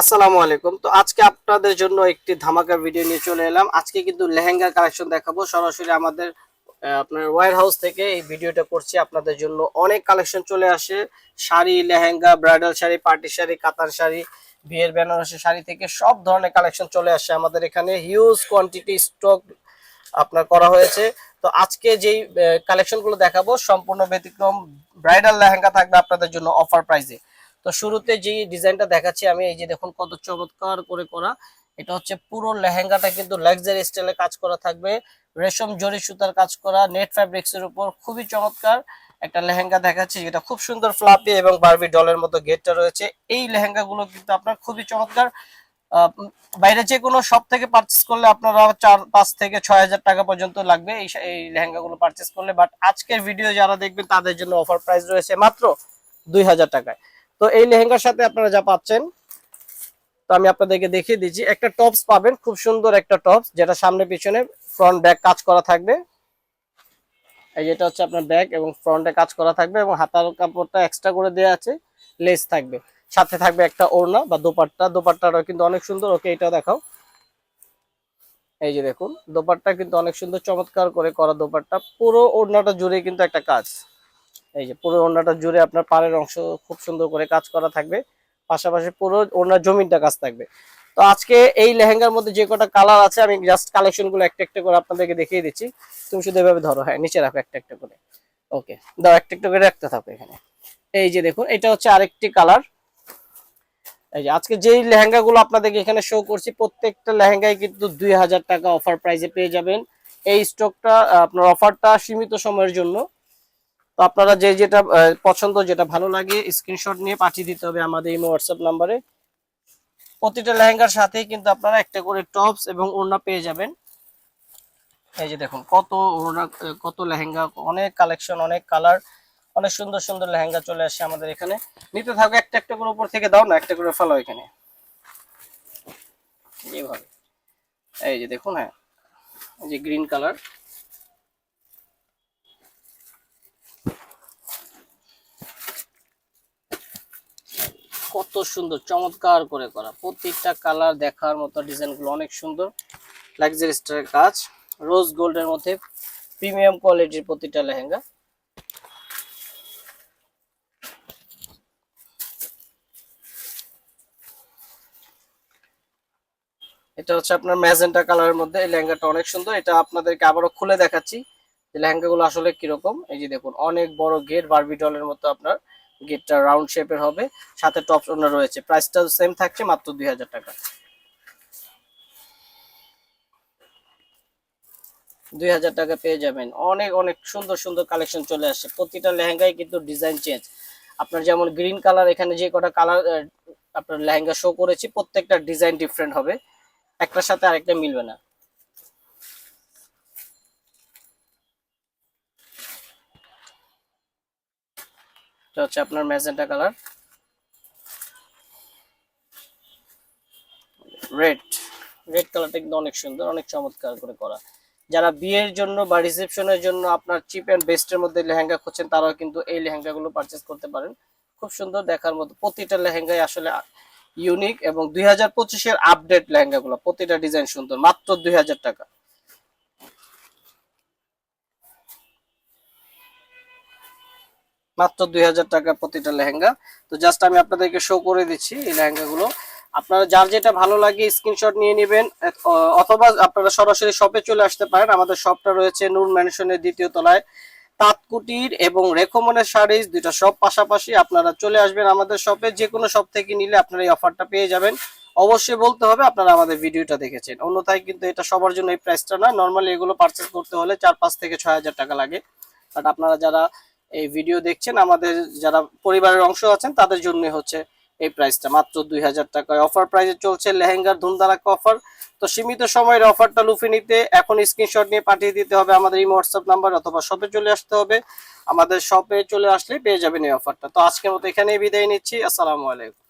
আসসালামু আলাইকুম। তো আজকে আপনাদের জন্য একটি ধামাকা ভিডিও নিয়ে চলে এলাম। আজকে কিন্তু লেহেঙ্গা কালেকশন দেখাবো। সরাসরি আমাদের আপনার ওয়ার হাউস থেকে এই ভিডিওটা করছি। আপনাদের জন্য অনেক কালেকশন চলে আসে। শাড়ি, লেহেঙ্গা ব্রাইডাল শাড়ি পার্টি শাড়ি, কাতার শাড়ি, বিয়ের বেনারসি শাড়ি থেকে সব ধরনের কালেকশন চলে আসে আমাদের এখানে। হিউজ কোয়ান্টিটি স্টক আপনার করা হয়েছে। তো আজকে যেই কালেকশনগুলো দেখাবো, সম্পূর্ণ ব্যতিক্রম। ব্রাইডাল লেহেঙ্গা থাকবে আপনাদের জন্য অফার প্রাইসে তো শুরুতে যে ডিজাইনটা দেখাচ্ছি আমি, এই যে দেখুন কত চমৎকার করে করা। এটা হচ্ছে পুরো লেহেঙ্গাটা কিন্তু লাক্সারি স্টাইলে কাজ করা থাকবে। রেশম জরি সুতার কাজ করা নেট ফ্যাব্রিক্স এর উপর খুবই চমৎকার একটা লেহেঙ্গা দেখাচ্ছি, যেটা খুব সুন্দর ফ্লাপি এবং বারবি ডলের মতো গেটটা রয়েছে। এই লেহেঙ্গা গুলো কিন্তু আপনার খুবই চমৎকার। বাইরে যে কোনো শপ থেকে পারচেস করলে আপনারা চার, পাঁচ থেকে ছয় হাজার টাকা পর্যন্ত লাগবে এই এই লেহেঙ্গা গুলো পারচেস করলে। বাট আজকের ভিডিও যারা দেখবেন, তাদের জন্য অফার প্রাইস রয়েছে মাত্র দুই হাজার টাকায়। তো এই লেহেঙ্গার সাথে আপনারা যা পাচ্ছেন, তো আমি আপনাদেরকে দেখিয়ে দিচ্ছি। একটা টপস পাবেন, খুব সুন্দর একটা টপস, যেটা সামনে পিছনে ফ্রন্ট ব্যাক কাজ করা থাকবে। এই যেটা হচ্ছে আপনার ব্যাক এবং ফ্রন্টে কাজ করা থাকবে এবং হাতার কাপড়টা এক্সট্রা করে দেওয়া আছে লেস থাকবে। সাথে থাকবে একটা ওড়না বা দোপাট্টা। দোপাট্টাটা কিন্তু অনেক সুন্দর। ওকে এটা দেখাও। এই যে দেখুন, দোপাট্টা কিন্তু অনেক সুন্দর চমৎকার করে করা দোপাট্টা। পুরো ওড়নাটা জুড়ে কিন্তু একটা কাজ। এই যে পুরো ওড়নাটা জুড়ে আপনার পাড়ের অংশ খুব সুন্দর করে কাজ করা থাকবে। পাশাপাশি পুরো ওড়নার জমিনটা কাজ থাকবে। তো আজকে এই লেহেঙ্গার মধ্যে যে কটা কালার আছে, আমি জাস্ট কালেকশনগুলো একটা একটা করে আপনাদেরকে দেখিয়ে দিচ্ছি। তুমি শুধু এভাবে ধরো হ্যাঁ নিচে রাখো একটা একটা করে। ওকে দাও একটা একটা করে রাখতে থাকো এখানে। এই যে দেখুন, এটা হচ্ছে আরেকটি কালার। এই যে আজকে যেই লেহেঙ্গা গুলো আপনাদেরকে এখানে শো করছি, প্রত্যেকটা লেহেঙ্গায় কিন্তু দুই হাজার টাকা অফার প্রাইসে পেয়ে যাবেন। এই স্টকটা আপনার অফারটা সীমিত সময়ের জন্য। তো আপনারা যে যেটা পছন্দ, যেটা ভালো লাগে স্ক্রিনশট নিয়ে পাঠিয়ে দিতে হবে আমাদের এই হোয়াটসঅ্যাপ নাম্বারে প্রতিটা লেহেঙ্গার সাথেই কিন্তু আপনারা একটা করে টপস এবং ওড়না পেয়ে যাবেন। এই যে দেখুন, কত ওড়না, কত লেহেঙ্গা, অনেক কালেকশন অনেক কালার অনেক সুন্দর সুন্দর লেহেঙ্গা চলে আসে আমাদের এখানে। নিতে থাকো, একটা একটা করে উপর থেকে দাও না, একটা করে ফেলো এখানে। এইভাবে। এই যে দেখুন হ্যাঁ যে গ্রিন কালার কত সুন্দর, চমৎকার করে করা। প্রত্যেকটা কালার দেখার মতো ডিজাইনগুলো অনেক সুন্দর। লাক্সারি স্টারের কাজ। রোজ গোল্ডের মধ্যে প্রিমিয়াম কোয়ালিটির প্রতিটা লেহেঙ্গা। এটা হচ্ছে আপনার ম্যাজেন্টা কালারের মধ্যে। এই লেহেঙ্গাটা অনেক সুন্দর। এটা আপনাদেরকে আবারও খুলে দেখাচ্ছি লেহেঙ্গাগুলো আসলে কীরকম। এই যে দেখুন, অনেক বড় গেট বারবি ডলের মতো আপনার। গেটটা রাউন্ড শেপের হবে। সাথে টপ ওনার রয়েছে। প্রাইসটা সেম থাকছে, মাত্র দুই হাজার টাকা। দুই হাজার টাকা পেয়ে যাবেন। অনেক অনেক সুন্দর সুন্দর কালেকশন চলে আসছে। প্রতিটা লেহেঙ্গায় কিন্তু ডিজাইন চেঞ্জ আপনার যেমন গ্রিন কালার এখানে যে কটা কালার আপনার লেহেঙ্গা শো করেছি, প্রত্যেকটা ডিজাইন ডিফারেন্ট হবে। একটার সাথে আরেকটা মিলবে না। এটা হচ্ছে আপনার ম্যাজেন্টা কালার। রেড রেড কালারটা কিন্তু অনেক সুন্দর, অনেক চমৎকার করে করা। যারা বিয়ের জন্য বা রিসেপশনের জন্য আপনার চিপ অ্যান্ড বেস্টের মধ্যে লেহেঙ্গা খুঁজছেন, তারাও কিন্তু এই লেহেঙ্গাগুলো পারচেস করতে পারেন। খুব সুন্দর দেখার মতো প্রতিটা লেহেঙ্গাই আসলে ইউনিক এবং দুই হাজার পঁচিশের আপডেট লেহেঙ্গাগুলো, প্রতিটা ডিজাইন সুন্দর, মাত্র দুই হাজার টাকা। মাত্র দুই হাজার টাকা প্রতিটা লেহেঙ্গা। তো জাস্ট আমি আপনাদেরকে শো করে দিচ্ছি এই লেহেঙ্গাগুলো। আপনারা যার যেটা ভালো লাগে স্ক্রিনশট নিয়ে নেবেন, অথবা আপনারা সরাসরি শপে চলে আসতে পারেন। আমাদের শপটা রয়েছে নূর ম্যানশনের দ্বিতীয় তলায়। তাঁতকুটির এবং রেখমনের শাড়িজ দুইটা শপ পাশাপাশি আপনারা চলে আসবেন আমাদের শপে যে কোনো শপ থেকে নিলে আপনারা এই অফারটা পেয়ে যাবেন। অবশ্যই বলতে হবে, আপনারা আমাদের ভিডিওটা দেখেছেন। অন্যথায় কিন্তু এটা সবার জন্য এই প্রাইসটা না। নর্মালি এগুলো পারচেস করতে হলে চার, পাঁচ থেকে ছয় হাজার টাকা লাগে। বাট আপনারা যারা এই ভিডিও দেখছেন, আমাদের যারা পরিবারের অংশ আছেন, তাদের জন্য হচ্ছে এই প্রাইসটা মাত্র দুই হাজার টাকায় অফার প্রাইসে চলছে লেহেঙ্গার ধুমধারাক অফার তো সীমিত সময়ের অফারটা লুফে নিতে এখন স্ক্রিনশট নিয়ে পাঠিয়ে দিতে হবে আমাদের এই হোয়াটসঅ্যাপ নাম্বার অথবা শপে চলে আসতে হবে। আমাদের শপে চলে আসলে পেয়ে যাবেন এই অফারটা তো আজকের মতো এখানেই বিদায় নিচ্ছি। আসসালামু আলাইকুম।